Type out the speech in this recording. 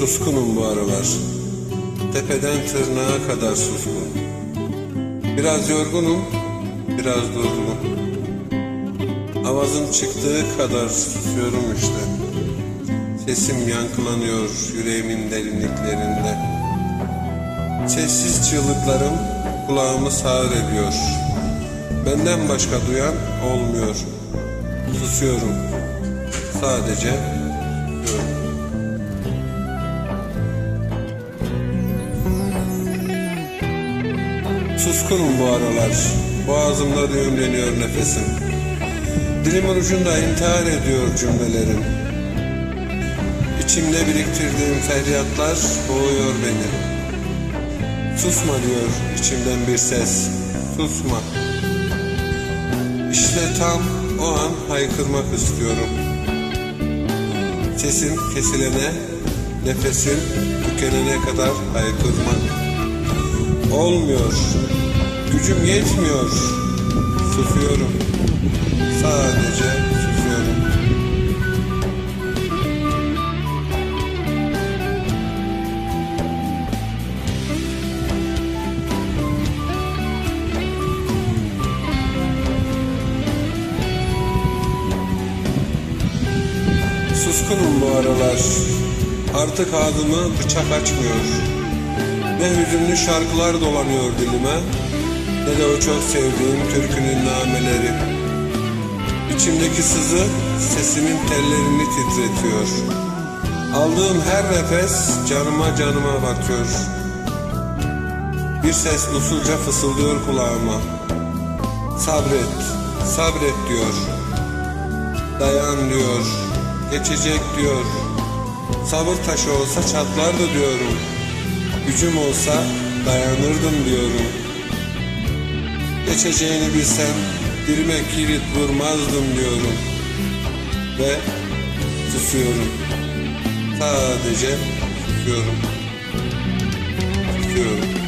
Suskunum bu aralar. Tepeden tırnağa kadar suskun. Biraz yorgunum, biraz durgunum. Avazın çıktığı kadar susuyorum işte. Sesim yankılanıyor yüreğimin derinliklerinde. Sessiz çığlıklarım kulağımı sağır ediyor. Benden başka duyan olmuyor. Susuyorum. Sadece Suskunum bu aralar. Boğazımda düğümleniyor nefesim. Dilimin ucunda intihar ediyor cümlelerim. İçimde biriktirdiğim feryatlar boğuyor beni. Susma diyor içimden bir ses. Susma. İşte tam o an haykırmak istiyorum. Sesim kesilene, nefesim tükenene kadar haykırmak. Olmuyor. Gücüm yetmiyor. Susuyorum. Sadece susuyorum. Suskunum bu aralar. Artık ağzımı bıçak açmıyor. Ne hüzünlü şarkılar dolanıyor dilime Ne de o çok sevdiğim türkünün nameleri. İçimdeki sızı sesimin tellerini titretiyor. Aldığım her nefes canıma canıma batıyor. Bir ses usulca fısıldıyor kulağıma. Sabret, sabret diyor. Dayan diyor Geçecek diyor. Sabır taşı olsa çatlardı diyorum Gücüm olsa dayanırdım diyorum. Geçeceğini bilsem dilime kilit vurmazdım diyorum. Ve susuyorum. Sadece susuyorum. Susuyorum.